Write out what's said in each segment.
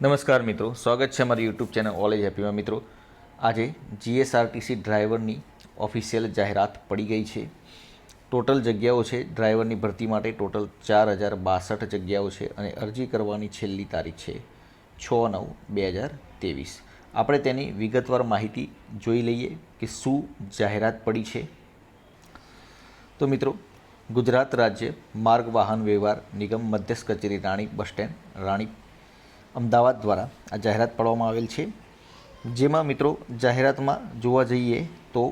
નમસ્કાર મિત્રો, સ્વાગત છે અમારી યુટ્યુબ ચેનલ ઓલેજ હેપીમાં મિત્રો, આજે જીએસઆરટીસી ડ્રાઈવરની ઓફિશિયલ જાહેરાત પડી ગઈ છે. ટોટલ જગ્યાઓ છે ડ્રાઈવરની ભરતી માટે ટોટલ ચાર હજાર બાસઠ જગ્યાઓ છે અને અરજી કરવાની છેલ્લી તારીખ છે, છ નવ બે હજાર ત્રેવીસ. આપણે તેની વિગતવાર માહિતી જોઈ લઈએ કે શું જાહેરાત પડી છે. તો મિત્રો, ગુજરાત રાજ્ય માર્ગ વાહન વ્યવહાર નિગમ મધ્યસ્થ કચેરી રાણીપ બસ સ્ટેન્ડ રાણીપ અમદાવાદ દ્વારા આ જાહેરાત પાડવામાં આવેલ છે. જેમાં મિત્રો, જાહેરાતમાં જોવા જઈએ તો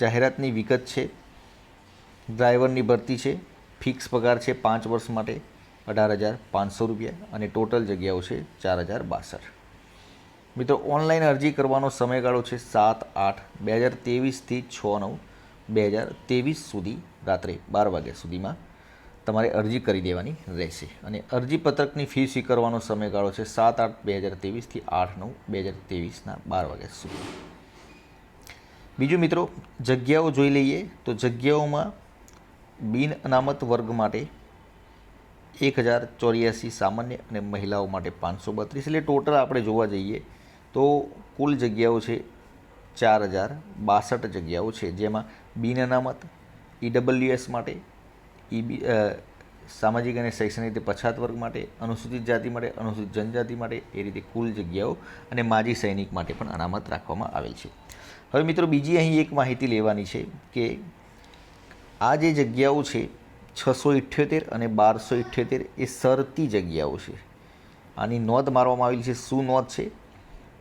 જાહેરાતની વિગત છે, ડ્રાઈવરની ભરતી છે, ફિક્સ પગાર છે પાંચ વર્ષ માટે અઢાર હજાર પાંચસો રૂપિયા અને ટોટલ જગ્યાઓ છે ચાર હજાર બાસઠ. મિત્રો, ઓનલાઈન અરજી કરવાનો સમયગાળો છે સાત આઠ બે હજાર ત્રેવીસથી છ નવ બે હજાર ત્રેવીસ સુધી રાત્રે બાર વાગ્યા સુધીમાં. તમારે અરજી કરી દેવાની રહેશે. અને અરજીપત્રકની ફી સ્વીકારવાનો સમયગાળો છે સાત આઠ બે હજાર ત્રેવીસથી આઠ નવ બે હજાર ત્રેવીસના બાર વાગ્યા સુધી. બીજું મિત્રો, જગ્યાઓ જોઈ લઈએ તો જગ્યાઓમાં બિન અનામત વર્ગ માટે એક હજાર ચોર્યાસી સામાન્ય અને મહિલાઓ માટે પાંચસો બત્રીસ. એટલે ટોટલ આપણે જોવા જઈએ તો કુલ જગ્યાઓ છે ચાર હજાર બાસઠ જગ્યાઓ છે, જેમાં બિન અનામત ઈડબલ્યુએસ માટે ઈબી સામાજિક અને શૈક્ષણિક રીતે પછાત વર્ગ માટે, અનુસૂચિત જાતિ માટે, અનુસૂચિત જનજાતિ માટે એ રીતે કુલ જગ્યાઓ અને માજી સૈનિક માટે પણ અનામત રાખવામાં આવેલ છે. હવે મિત્રો બીજી અહીં એક માહિતી લેવાની છે કે આ જે જગ્યાઓ છે, છસો ઇઠ્યોતેર અને બારસો ઇઠ્યોતેર એ સરતી જગ્યાઓ છે. આની નોંધ મારવામાં આવેલી છે. શું નોંધ છે?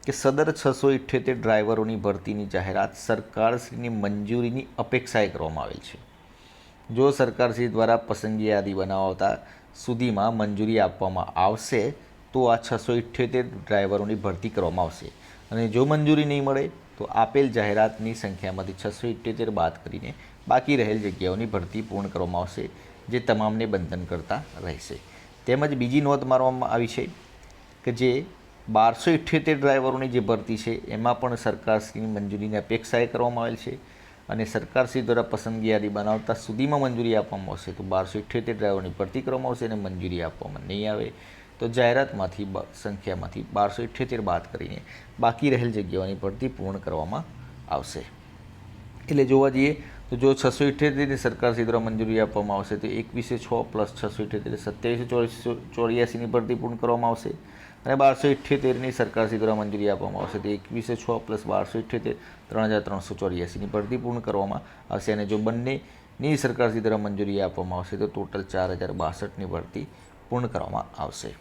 કે સદર છસો ઇઠ્યોતેર ડ્રાઈવરોની ભરતીની જાહેરાત સરકારશ્રીની મંજૂરીની અપેક્ષાએ કરવામાં આવેલ છે. જો સરકારશ્રી દ્વારા પસંદગી યાદી બનાવતા સુધીમાં મંજૂરી આપવામાં આવશે, તો આ છસો ઇઠ્યોતેર ડ્રાઈવરોની ભરતી કરવામાં આવશે. અને જો મંજૂરી નહીં મળે, તો આપેલ જાહેરાતની સંખ્યામાંથી છસો ઇઠ્યોતેર બાદ કરીને બાકી રહેલ જગ્યાઓની ભરતી પૂર્ણ કરવામાં આવશે, જે તમામને બંધન કરતા રહેશે. તેમજ બીજી નોંધ મારવામાં આવી છે કે જે બારસો ઇઠ્યોતેર ડ્રાઈવરોની જે ભરતી છે, એમાં પણ સરકારશ્રીની મંજૂરીની અપેક્ષાએ કરવામાં આવેલ છે. અને સરકારશ્રી દ્વારા પસંદગી યાદી બનાવતા સુધીમાં મંજૂરી આપવામાં આવશે. તો બારસો ઇઠ્યોતેર ડ્રાઈવરની ભરતી કરવામાં આવશે અને મંજૂરી આપવામાં નહીં આવે, તો જાહેરાતમાંથી સંખ્યામાંથી બારસો ઇઠ્યોતેર બાદ કરીને બાકી રહેલ જગ્યાઓની ભરતી પૂર્ણ કરવામાં આવશે. એટલે જોવા જઈએ, તો જો છસો ઇઠ્યોતેરની સરકારશ્રી દ્વારા મંજૂરી આપવામાં આવશે, તો એકવીસે છ પ્લસ છસો ઇઠ્યોતેર સત્યાવીસો ચોરીસો ચોર્યાસીની ભરતી પૂર્ણ કરવામાં આવશે. અને બારસો ઇઠ્યોતેરની સરકારશ્રી દ્વારા મંજૂરી આપવામાં આવશે. તે એકવીસે છ પ્લસ બારસો ઇઠ્યોતેર, ત્રણ હજાર ત્રણસો ચોર્યાસીની ભરતી પૂર્ણ કરવામાં આવશે અને જો બંનેની સરકારશ્રી દ્વારા મંજૂરી આપવામાં આવશે, તો ટોટલ ચાર હજાર બાસઠની ભરતી પૂર્ણ કરવામાં આવશે.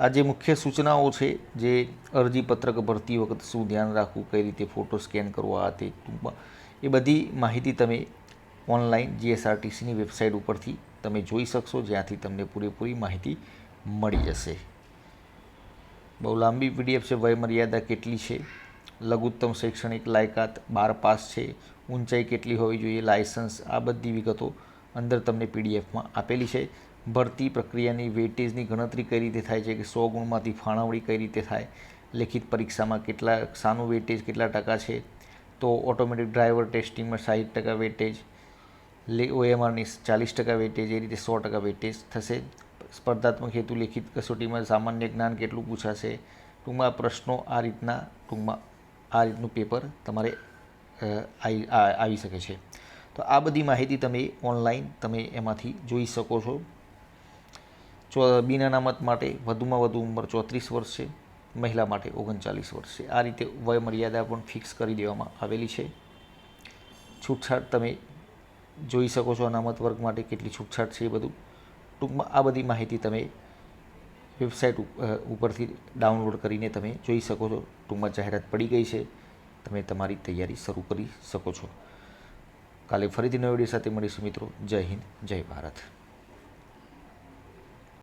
આ જે મુખ્ય સૂચનાઓ છે જે અરજી પત્રક ભરતી વખત શું ધ્યાન રાખવું, કઈ રીતે ફોટો સ્કેન કરવો, આ તે ટૂંકમાં એ બધી માહિતી તમે ઓનલાઈન જીએસઆરટીસીની વેબસાઇટ ઉપરથી તમે જોઈ શકશો, જ્યાંથી તમને પૂરેપૂરી માહિતી મળી જશે. બહુ લાંબી પીડીએફ છે, વયમર્યાદા કેટલી છે, લઘુત્તમ શૈક્ષણિક લાયકાત બાર પાસ છે, ઊંચાઈ કેટલી હોવી જોઈએ, લાયસન્સ, આ બધી વિગતો અંદર તમને પીડીએફમાં આપેલી છે. ભરતી પ્રક્રિયાની વેટેજની ગણતરી કઈ રીતે થાય છે, કે સો ગુણમાંથી ફાળવણી કઈ રીતે થાય, લેખિત પરીક્ષામાં કેટલા સાનું વેટેજ કેટલા ટકા છે, તો ઓટોમેટિક ડ્રાઈવર ટેસ્ટિંગમાં સાઠ ટકા વેટેજ લે, ઓએમઆરની ચાલીસ ટકા વેટેજ એ રીતે સો ટકા વેટેજ થશે. સ્પર્ધાત્મક હેતુ લેખિત કસોટીમાં સામાન્ય જ્ઞાન કેટલું પૂછાશે? ટૂંકમાં પ્રશ્નો આ રીતના, ટૂંકમાં આ રીતનું પેપર તમારે આવી શકે છે. તો આ બધી માહિતી તમે ઓનલાઈન તમે એમાંથી જોઈ શકો છો. ચો બિન અનામત માટે વધુમાં વધુ ઉંમર ચોત્રીસ વર્ષ છે, મહિલા માટે ઓગણચાલીસ વર્ષ છે. આ રીતે વય મર્યાદા પણ ફિક્સ કરી દેવામાં આવેલી છે. છૂટછાટ તમે જોઈ શકો છો અનામત વર્ગ માટે કેટલી છૂટછાટ છે એ બધું. ટૂંકમાં આ બધી માહિતી તમે વેબસાઇટ ઉપરથી ડાઉનલોડ કરીને તમે જોઈ શકો છો. ટૂંકમાં જાહેરાત પડી ગઈ છે. તમે તમારી તૈયારી શરૂ કરી શકો છો. કાલે ફરીથી નવા વીડિયો સાથે મળીશું મિત્રો. જય હિન્દ, જય ભારત.